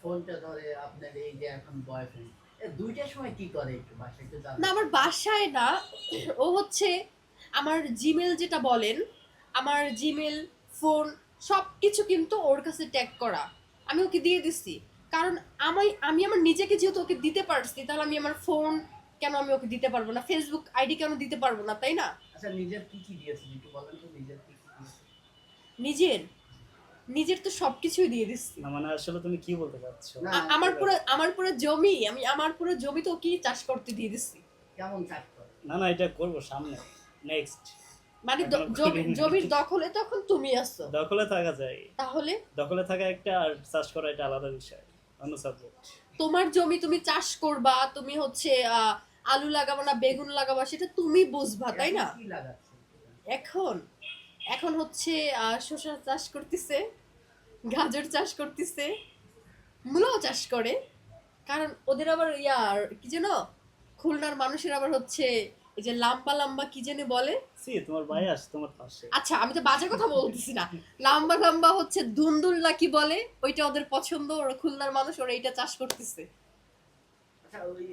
ফোনটা ধরে আপনার এই যে এখন বয়ফ্রেন্ড দুইটার সময় কি করে একটু বাসায় একটু না আমার বাসায় না ও হচ্ছে আমার জিমেল যেটা বলেন আমার জিমেল ফোন সব কিছু কিন্তু ওর কাছে ট্যাগ করা। আমি ওকে দিয়ে দিচ্ছি কারণ আমি আমি আমার নিজেকে যেহেতু ওকে দিতে পারছি তাহলে আমি আমার ফোন কেন আমি ওকে দিতে পারব না? ফেসবুক আইডি কেন দিতে পারব না? তাই না? আচ্ছা নিজের কি কি দিয়েছেন? একটু বলেন তো নিজের কি কি নিজের? নিজের তো সবকিছুই দিয়ে দিচ্ছি। না মানে আসলে তুমি কি বলতে চাচ্ছ? আমার পুরো আমার পুরো জমি আমি আমার পুরো জমি তো কি চাষ করতে দিয়ে দিচ্ছি? কেমন চাষ না না এটা করব সামনে নেক্সট মানে জমি- জমির দখলে তখন তুমি আসছো দখলে থাকা যায়। তাহলে? দখলে থাকা একটা আর চাষ করা এটা আলাদা বিষয় অন্য সাবজেক্ট তোমার জমি তুমি চাষ করবা তুমি হচ্ছে আহ, আলু লাগাবা না বেগুন লাগাবা সেটা তুমি বুঝবা তাই না? এখন? এখন হচ্ছে আহ, শসা চাষ করতেছে গাজর চাষ করতেছে মূলাও চাষ করে। কারণ ওদের আবার ইয়ার কি যেন খুলনার মানুষের আবার হচ্ছে এই যে লাম্বা লাম্বা কি যেন বলে? সি তোমার ভাই আস তোমার পাশে। আচ্ছা আমি তো বাজে কথা বলতেছি না। লাম্বা লাম্বা হচ্ছে ধুন্দুল্লা কি বলে? ওইটা ওদের পছন্দ ওরা খুলনার মানুষ ওরা এইটা চাষ করতেছে। আচ্ছা ওই